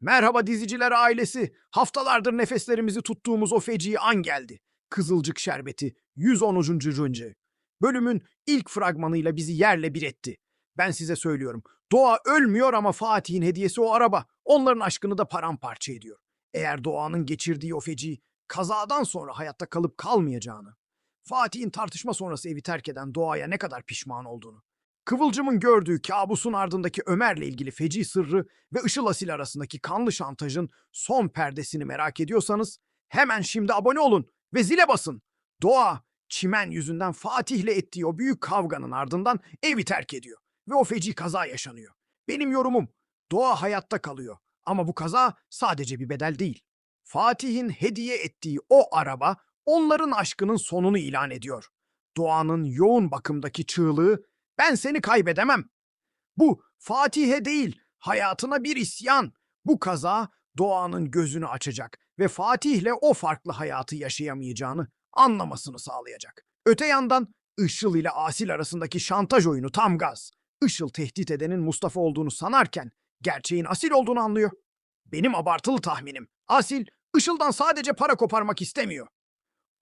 Merhaba diziciler ailesi. Haftalardır nefeslerimizi tuttuğumuz o feci an geldi. Kızılcık Şerbeti 110. rıncı. Bölümün ilk fragmanıyla bizi yerle bir etti. Ben size söylüyorum. Doğa ölmüyor ama Fatih'in hediyesi o araba. Onların aşkını da paramparça ediyor. Eğer Doğan'ın geçirdiği o feci kazadan sonra hayatta kalıp kalmayacağını, Fatih'in tartışma sonrası evi terk eden Doğa'ya ne kadar pişman olduğunu, Kıvılcım'ın gördüğü kabusun ardındaki Ömer'le ilgili feci sırrı ve Işıl Asil arasındaki kanlı şantajın son perdesini merak ediyorsanız hemen şimdi abone olun ve zile basın. Doğa, çimen yüzünden Fatih'le ettiği o büyük kavganın ardından evi terk ediyor ve o feci kaza yaşanıyor. Benim yorumum, Doğa hayatta kalıyor ama bu kaza sadece bir bedel değil. Fatih'in hediye ettiği o araba onların aşkının sonunu ilan ediyor. Doğan'ın yoğun bakımdaki çığlığı ben seni kaybedemem. Bu Fatih'e değil, hayatına bir isyan. Bu kaza Doğan'ın gözünü açacak ve Fatih'le o farklı hayatı yaşayamayacağını anlamasını sağlayacak. Öte yandan Işıl ile Asil arasındaki şantaj oyunu tam gaz. Işıl tehdit edenin Mustafa olduğunu sanarken gerçeğin Asil olduğunu anlıyor. Benim abartılı tahminim. Asil, Işıl'dan sadece para koparmak istemiyor.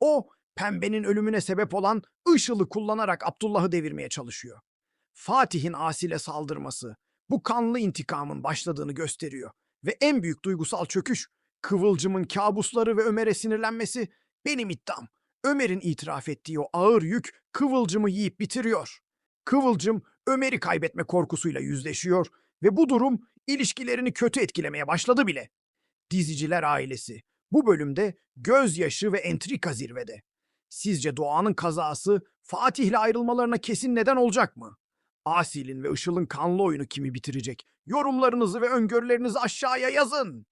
O, pembenin ölümüne sebep olan Işıl'ı kullanarak Abdullah'ı devirmeye çalışıyor. Fatih'in Asil'e saldırması, bu kanlı intikamın başladığını gösteriyor. Ve en büyük duygusal çöküş, Kıvılcım'ın kabusları ve Ömer'e sinirlenmesi benim iddiam. Ömer'in itiraf ettiği o ağır yük Kıvılcım'ı yiyip bitiriyor. Kıvılcım Ömer'i kaybetme korkusuyla yüzleşiyor ve bu durum ilişkilerini kötü etkilemeye başladı bile. Diziciler ailesi bu bölümde gözyaşı ve entrika zirvede. Sizce Doğan'ın kazası Fatih'le ayrılmalarına kesin neden olacak mı? Asil'in ve Işıl'ın kanlı oyunu kimi bitirecek? Yorumlarınızı ve öngörülerinizi aşağıya yazın.